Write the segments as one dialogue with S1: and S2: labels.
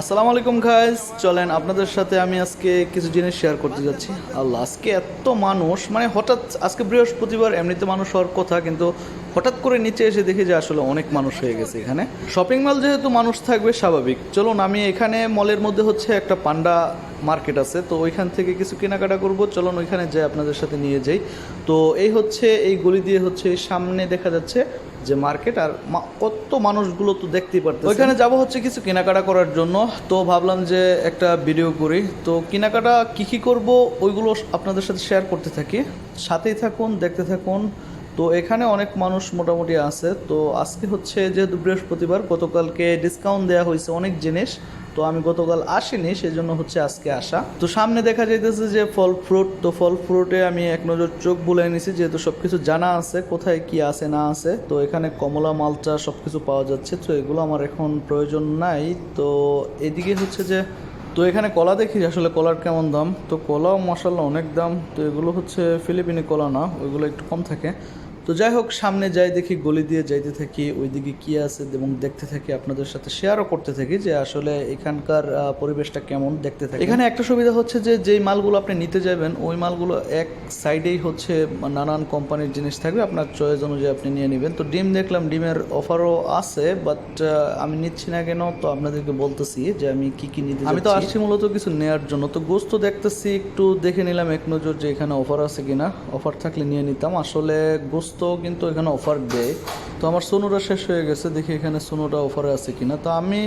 S1: আসসালামু আলাইকুম গাইস চলেন, আপনাদের সাথে আমি আজকে কিছু জিনিস শেয়ার করতে যাচ্ছি। আল্লাহ, আজকে এত মানুষ মানে হঠাৎ আজকে বৃহস্পতিবার, এমনিতে মানুষ হওয়ার কথা, কিন্তু হঠাৎ করে নিচে এসে দেখি যে আসলে অনেক মানুষ হয়ে গেছে এখানে। শপিং মল যেহেতু মানুষ থাকবে, স্বাভাবিক। চলুন, আমি এখানে মলের মধ্যে হচ্ছে একটা পান্ডা মার্কেট আছে। তো ওইখান থেকে কিছু কেনাকাটা করব। চলুন, ওইখানে যাই, আপনাদের সাথে নিয়ে যাই। তো এই হচ্ছে, এই গলি দিয়ে হচ্ছে সামনে দেখা যাচ্ছে যে মার্কেট আর কত মানুষগুলো তো দেখতেই পারতেছে ওইখানে যাব হচ্ছে কিছু কেনাকাটা করার জন্য। তো ভাবলাম যে একটা ভিডিও করি। তো কেনাকাটা কী কী করব, ওইগুলো আপনাদের সাথে শেয়ার করতে থাকি। সাথেই থাকুন, দেখতে থাকুন। তো এখানে অনেক মানুষ মোটামুটি আছে। তো আজকে হচ্ছে যেহেতু বৃহস্পতিবার, গতকালকে ডিসকাউন্ট দেওয়া হয়েছে অনেক জিনিস। তো আমি গতকাল আসিনি, সেজন্য হচ্ছে আজকে আসা। তো সামনে দেখা যাইতেছে যে ফল ফ্রুট তো ফল ফ্রুটে আমি এক নজর চোখ বুলাই নিছি, যেহেতু সব কিছু জানা আছে, কোথায় কি আছে, না আছে। তো এখানে কমলা মালটা সব কিছু পাওয়া যাচ্ছে, তো এগুলো আমার এখন প্রয়োজন নাই। তো এদিকে হচ্ছে যে, তো এখানে কলা দেখি আসলে কলার কেমন দাম। তো কলাও মশাল্লা অনেক দাম। তো এগুলো হচ্ছে ফিলিপিনি কলা না, ওইগুলো একটু কম থাকে। তো যাই হোক সামনে যাই দেখি গলি দিয়ে যাইতে থাকি ওইদিকে কি আছে এবং দেখতে থাকি আপনাদের সাথে শেয়ারও করতে থাকি যে আসলে এখানকার পরিবেশটা কেমন দেখতে থাকি। এখানে একটা সুবিধা হচ্ছে যে যেই মালগুলো আপনি নিতে যাবেন ওই মালগুলো এক সাইডেই হচ্ছে নানান কোম্পানির জিনিস থাকবে আপনার চয়েস অনুযায়ী আপনি নিয়ে নেবেন। তো ডিম দেখলাম ডিমের অফারও আছে বাট আমি নিচ্ছি না কেন তো আপনাদেরকে বলতেছি যে আমি কি কি নিতে আমি তো আসছি মূলত কিছু নেয়ার জন্য। তো গোস্ত দেখতেছি একটু দেখে নিলাম এক নজর যে এখানে অফার আছে কিনা। অফার থাকলে নিয়ে নিতাম। আসলে গোস্ত কিন্তু এখানে অফার দেয়। তো আমার সোনোটা শেষ হয়ে গেছে, দেখি এখানে সোনোটা অফারে আছে কি না তো আমি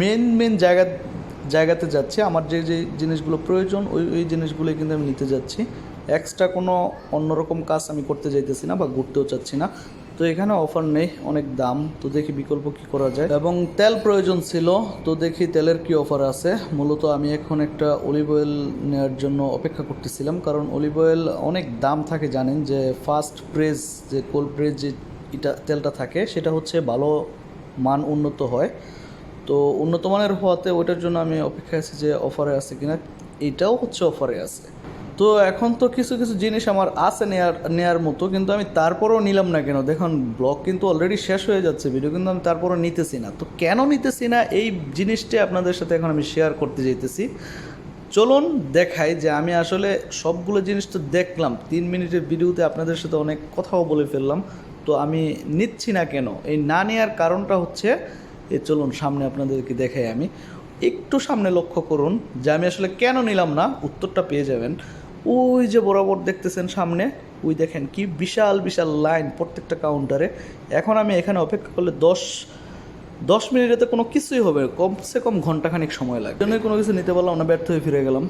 S1: মেন মেন জায়গা, জায়গাতে যাচ্ছি। আমার যে যে জিনিসগুলো প্রয়োজন, ওই ওই জিনিসগুলোই কিন্তু আমি নিতে যাচ্ছি। এক্সট্রা কোনো অন্যরকম কাজ আমি করতে যাইতেছি না বা ঘুরতেও চাচ্ছি না। তো এখানে অফার নেই, অনেক দাম, তো দেখি বিকল্প কি করা যায়। এবং তেল প্রয়োজন ছিল, তো দেখি তেলের কি অফার আছে। মূলত আমি এখন একটা অলিভ অয়েল নেওয়ার জন্য অপেক্ষা করতেছিলাম, কারণ অলিভ অয়েল অনেক দাম থাকে জানেন, যে ফার্স্ট প্রেস যে কোল্ড প্রেস যে এটা তেলটা থাকে, সেটা হচ্ছে ভালো মান উন্নত হয়। তো উন্নত মানের হওয়াতে ওইটার জন্য আমি অপেক্ষায় আছি যে অফারে আছে কিনা, এটাও হচ্ছে অফারে আছে। তো এখন তো কিছু কিছু জিনিস আমার আছে নেয়ার নেয়ার মতো, কিন্তু আমি তারপরও নিলাম না কেন? দেখুন, ব্লগ কিন্তু অলরেডি শেষ হয়ে যাচ্ছে ভিডিও কিন্তু আমি তারপরও নিতেছি না। তো কেন নিতেছি না? এই জিনিসটা আপনাদের সাথে এখন আমি শেয়ার করতে যেতেছি চলুন দেখাই যে আমি আসলে সবগুলো জিনিস তো দেখলাম, তিন মিনিটের ভিডিওতে আপনাদের সাথে অনেক কথাও বলে ফেললাম, তো আমি নিচ্ছি না কেন? এই না নেওয়ার কারণটা হচ্ছে, এ চলুন সামনে আপনাদেরকে দেখাই আমি। একটু সামনে লক্ষ্য করুন যে আমি আসলে কেন নিলাম না? উত্তরটা পেয়ে যাবেন। ওই যে বরাবর দেখতেছেন সামনে, ওই দেখেন কি বিশাল বিশাল লাইন প্রত্যেকটা কাউন্টারে এখন আমি এখানে অপেক্ষা করলে দশ দশ মিনিটে তো কোনো কিছুই হবে। কমসে কম ঘন্টাখানিক সময় লাগে জন্য কোনো কিছু নিতে পারলাম না, ব্যর্থ হয়ে ফিরে গেলাম